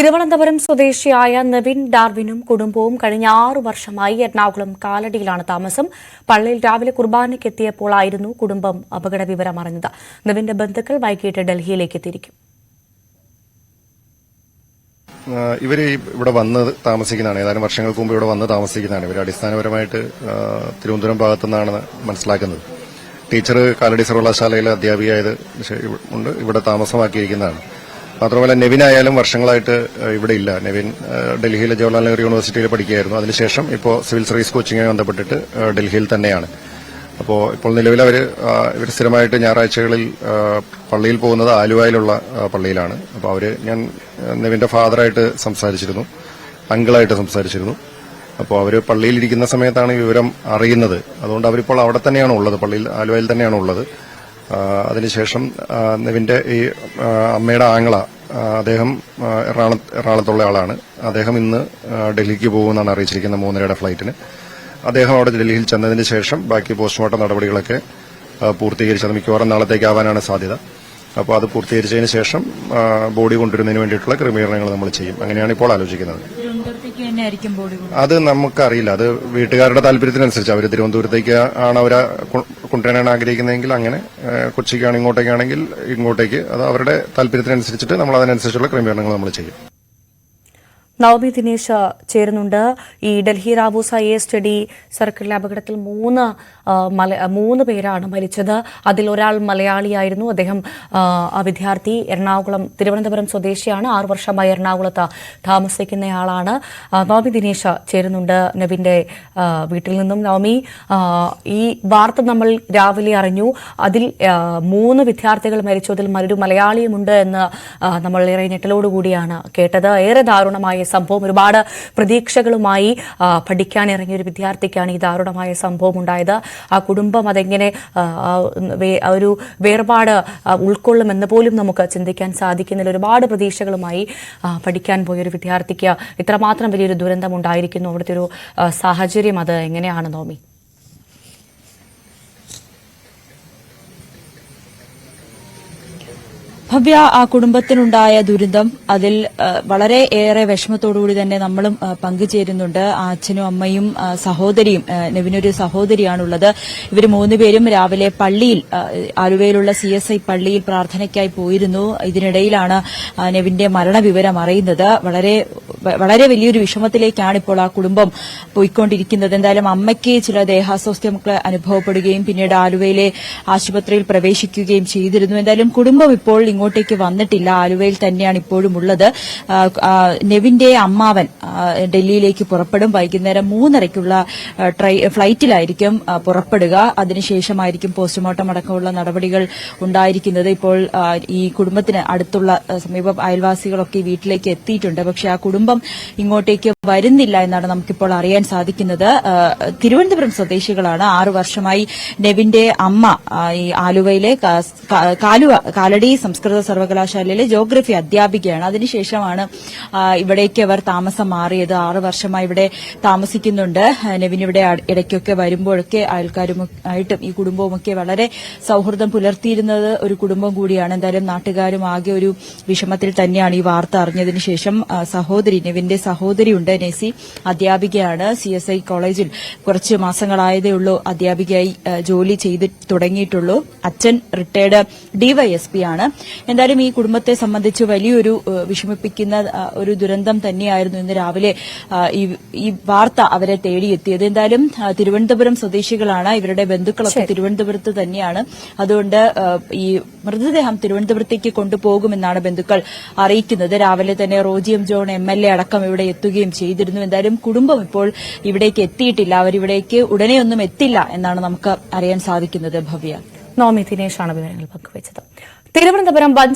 തിരുവനന്തപുരം സ്വദേശിയായ നവിൻ ഡാർവിനും കുടുംബവും കഴിഞ്ഞ ആറു വർഷമായി എറണാകുളം കാലടിയിലാണ് താമസം. പള്ളിയിൽ രാവിലെ കുർബാനയ്ക്കെത്തിയപ്പോഴായിരുന്നു കുടുംബം അപകട വിവരം അറിഞ്ഞത് നവിന്റെ ബന്ധുക്കൾ വൈകിട്ട് ഡൽഹിയിലേക്ക് തിരിക്കും ഇവർ ഇവിടെ വന്ന് താമസിക്കുന്നതാണ്. ഏതാനും വർഷങ്ങൾക്ക് മുമ്പ് ഇവിടെ വന്ന് താമസിക്കുന്നതാണ്. ഇവർ അടിസ്ഥാനപരമായിട്ട് തിരുവനന്തപുരം ഭാഗത്തു നിന്നാണ് മനസ്സിലാക്കുന്നത്. ടീച്ചർ കാലടി സർവകലാശാലയിലെ അധ്യാപികയായത് ഉണ്ട്. ഇവിടെ താമസമാക്കിയിരിക്കുന്നതാണ്. മാത്രമല്ല നെവിൻ ആയാലും വർഷങ്ങളായിട്ട് ഇവിടെ ഇല്ല നെവിൻ ഡൽഹിയിലെ ജവഹർലാൽ നെഹ്റു യൂണിവേഴ്സിറ്റിയിൽ പഠിക്കുകയായിരുന്നു. അതിനുശേഷം ഇപ്പോൾ സിവിൽ സർവീസ് കോച്ചിങ്ങുമായി ബന്ധപ്പെട്ടിട്ട് ഡൽഹിയിൽ തന്നെയാണ്. അപ്പോൾ ഇപ്പോൾ നിലവിൽ അവർ ഇവർ സ്ഥിരമായിട്ട് ഞായറാഴ്ചകളിൽ പള്ളിയിൽ പോകുന്നത് ആലുവയിലുള്ള പള്ളിയിലാണ്. അപ്പോൾ അവർ ഞാൻ നെവിന്റെ ഫാദറായിട്ട് സംസാരിച്ചിരുന്നു. അങ്കിളായിട്ട് സംസാരിച്ചിരുന്നു. അപ്പോൾ അവർ പള്ളിയിലിരിക്കുന്ന സമയത്താണ് വിവരം അറിയുന്നത്. അതുകൊണ്ട് അവരിപ്പോൾ അവിടെ തന്നെയാണ് ഉള്ളത്. പള്ളിയിൽ ആലുവയിൽ തന്നെയാണ് ഉള്ളത്. അതിനുശേഷം നിവിന്റെ ഈ അമ്മയുടെ ആങ്ങള അദ്ദേഹം എറണാകുളത്തുള്ള ആളാണ്. അദ്ദേഹം ഇന്ന് ഡൽഹിക്ക് പോകുമെന്നാണ് അറിയിച്ചിരിക്കുന്നത് മൂന്നരയുടെ ഫ്ലൈറ്റിന്. അദ്ദേഹം അവിടെ ഡൽഹിയിൽ ചെന്നതിന് ശേഷം ബാക്കി പോസ്റ്റ്മോർട്ടം നടപടികളൊക്കെ പൂർത്തീകരിച്ചത് മിക്കവാറും നാളത്തേക്കാവാനാണ് സാധ്യത. അപ്പോൾ അത് പൂർത്തീകരിച്ചതിന് ശേഷം ബോഡി കൊണ്ടുവരുന്നതിന് വേണ്ടിയിട്ടുള്ള ക്രമീകരണങ്ങൾ നമ്മൾ ചെയ്യും. അങ്ങനെയാണ് ഇപ്പോൾ ആലോചിക്കുന്നത്. അത് നമുക്കറിയില്ല. അത് വീട്ടുകാരുടെ താല്പര്യത്തിനനുസരിച്ച്. അവർ തിരുവനന്തപുരത്തേക്ക് ആണ് അവരെ കൊണ്ടുവരാനാണ് ആഗ്രഹിക്കുന്നതെങ്കിൽ അങ്ങനെ കൊച്ചിക്കാണ് ഇങ്ങോട്ടേക്കാണെങ്കിൽ ഇങ്ങോട്ടേക്ക്. അത് അവരുടെ താല്പര്യത്തിനനുസരിച്ചിട്ട് നമ്മൾ അതിനനുസരിച്ചുള്ള ക്രമീകരണങ്ങൾ നമ്മൾ ചെയ്യും. നവമി ദിനേശ് ചേരുന്നുണ്ട്. ഈ ഡൽഹി റാബൂസ എ സ്റ്റഡി സർക്കിളിലെ അപകടത്തിൽ മൂന്ന് മൂന്ന് പേരാണ് മരിച്ചത്. അതിൽ ഒരാൾ മലയാളിയായിരുന്നു. അദ്ദേഹം വിദ്യാർത്ഥി എറണാകുളം തിരുവനന്തപുരം സ്വദേശിയാണ്. ആറു വർഷമായി എറണാകുളത്ത് താമസിക്കുന്നയാളാണ്. നവമി ദിനേശ് ചേരുന്നുണ്ട് നവിന്റെ വീട്ടിൽ നിന്നും. നവമി ഈ വാർത്ത നമ്മൾ രാവിലെ അറിഞ്ഞു. അതിൽ മൂന്ന് വിദ്യാർത്ഥികൾ മരിച്ചു. അതിൽ മറ്റൊരു മലയാളിയുമുണ്ട് എന്ന് നമ്മൾ ഏറെ ഞെട്ടലോടുകൂടിയാണ് കേട്ടത്. ഏറെ ദാരുണമായ സംഭവം ഒരുപാട് പ്രതീക്ഷകളുമായി പഠിക്കാനിറങ്ങിയ ഒരു വിദ്യാർത്ഥിക്കാണ് ഈ ദാരുണമായ സംഭവം ഉണ്ടായത് ആ കുടുംബം അതെങ്ങനെ ഒരു വേർപാട് ഉൾക്കൊള്ളുമെന്ന് പോലും നമുക്ക് ചിന്തിക്കാൻ സാധിക്കുന്നില്ല. ഒരുപാട് പ്രതീക്ഷകളുമായി പഠിക്കാൻ പോയ ഒരു വിദ്യാർത്ഥിക്ക് ഇത്രമാത്രം വലിയൊരു ദുരന്തം ഉണ്ടായിരിക്കുന്നു അവിടുത്തെ ഒരു സാഹചര്യം അത് എങ്ങനെയാണ് നോമി? ഭവ്യ ആ കുടുംബത്തിനുണ്ടായ ദുരിതം അതിൽ വളരെ ഏറെ വിഷമത്തോടുകൂടി തന്നെ നമ്മളും പങ്കുചേരുന്നുണ്ട്. ആ അച്ഛനും അമ്മയും സഹോദരിയും നെവിനൊരു സഹോദരിയാണുള്ളത്. ഇവർ മൂന്നുപേരും രാവിലെ പള്ളിയിൽ ആലുവയിലുള്ള സി എസ് ഐ പള്ളിയിൽ പ്രാർത്ഥനയ്ക്കായി പോയിരുന്നു. ഇതിനിടയിലാണ് നെവിന്റെ മരണവിവരം അറിയുന്നത്. വളരെ വളരെ വലിയൊരു വിഷമത്തിലേക്കാണ് ഇപ്പോൾ ആ കുടുംബം പോയിക്കൊണ്ടിരിക്കുന്നത്. എന്തായാലും അമ്മയ്ക്ക് ചില ദേഹാസ്വാസ്ഥ്യമൊക്കെ അനുഭവപ്പെടുകയും പിന്നീട് ആലുവയിലെ ആശുപത്രിയിൽ പ്രവേശിക്കുകയും ചെയ്തിരുന്നു. എന്തായാലും കുടുംബം ഇപ്പോൾ ഇങ്ങോട്ടേക്ക് വന്നിട്ടില്ല. ആലുവയിൽ തന്നെയാണ് ഇപ്പോഴും ഉള്ളത്. നെവിന്റെ അമ്മാവൻ ഡൽഹിയിലേക്ക് പുറപ്പെടും. വൈകുന്നേരം മൂന്നരയ്ക്കുള്ള ഫ്ളൈറ്റിലായിരിക്കും പുറപ്പെടുക. അതിനുശേഷമായിരിക്കും പോസ്റ്റ്മോർട്ടം അടക്കമുള്ള നടപടികൾ ഉണ്ടായിരിക്കുന്നത്. ഇപ്പോൾ ഈ കുടുംബത്തിന് അടുത്തുള്ള സമീപ അയൽവാസികളൊക്കെ വീട്ടിലേക്ക് എത്തിയിട്ടുണ്ട്. പക്ഷെ ആ കുടുംബം ഇങ്ങോട്ടേക്ക് വരുന്നില്ല എന്നാണ് നമുക്കിപ്പോൾ അറിയാൻ സാധിക്കുന്നത്. തിരുവനന്തപുരം സ്വദേശികളാണ്. ആറു വർഷമായി നെവിന്റെ അമ്മ ഈ ആലുവയിലെ കാലടി സംസ്കൃത സർവകലാശാലയിലെ ജോഗ്രഫി അധ്യാപികയാണ്. അതിനുശേഷമാണ് ഇവിടേക്ക് അവർ താമസം മാറിയത്. ആറ് വർഷമായി ഇവിടെ താമസിക്കുന്നുണ്ട്. നെവിൻ ഇവിടെ ഇടയ്ക്കൊക്കെ വരുമ്പോഴൊക്കെ അയൽക്കാരുമായിട്ടും ഈ കുടുംബവുമൊക്കെ വളരെ സൌഹൃദം പുലർത്തിയിരുന്നത് ഒരു കുടുംബം കൂടിയാണ്. എന്തായാലും നാട്ടുകാരും ആകെ ഒരു വിഷമത്തിൽ തന്നെയാണ് ഈ വാർത്ത അറിഞ്ഞതിന് ശേഷം സഹോദരി നെവിന്റെ സഹോദരിയുണ്ട് നെസി അധ്യാപികയാണ്. സി എസ് ഐ കോളേജിൽ കുറച്ച് മാസങ്ങളായതേ ഉള്ളൂ അധ്യാപികയായി ജോലി ചെയ്ത് തുടങ്ങിയിട്ടുള്ളൂ. അച്ഛൻ റിട്ടയർഡ് ഡിവൈഎസ്പി ആണ് എന്തായാലും ഈ കുടുംബത്തെ സംബന്ധിച്ച് വലിയൊരു വിഷമിപ്പിക്കുന്ന ഒരു ദുരന്തം തന്നെയായിരുന്നു ഇന്ന് രാവിലെ ഈ വാർത്ത അവരെ തേടിയെത്തിയത്. എന്തായാലും തിരുവനന്തപുരം സ്വദേശികളാണ്. ഇവരുടെ ബന്ധുക്കളൊക്കെ തിരുവനന്തപുരത്ത് തന്നെയാണ്. അതുകൊണ്ട് ഈ മൃതദേഹം തിരുവനന്തപുരത്തേക്ക് കൊണ്ടുപോകുമെന്നാണ് ബന്ധുക്കൾ അറിയിക്കുന്നത്. രാവിലെ തന്നെ Roji M John M L A അടക്കം ഇവിടെ എത്തുകയും ചെയ്തിരുന്നു. എന്തായാലും കുടുംബം ഇപ്പോൾ ഇവിടേക്ക് എത്തിയിട്ടില്ല. അവരിവിടേക്ക് ഉടനെയൊന്നും എത്തില്ല എന്നാണ് നമുക്ക് അറിയാൻ സാധിക്കുന്നത്. ഭവ്യ. നോമി ദിനേഷാണ് വിവരങ്ങൾ പങ്കുവച്ചത്. തിരുവനന്തപുരം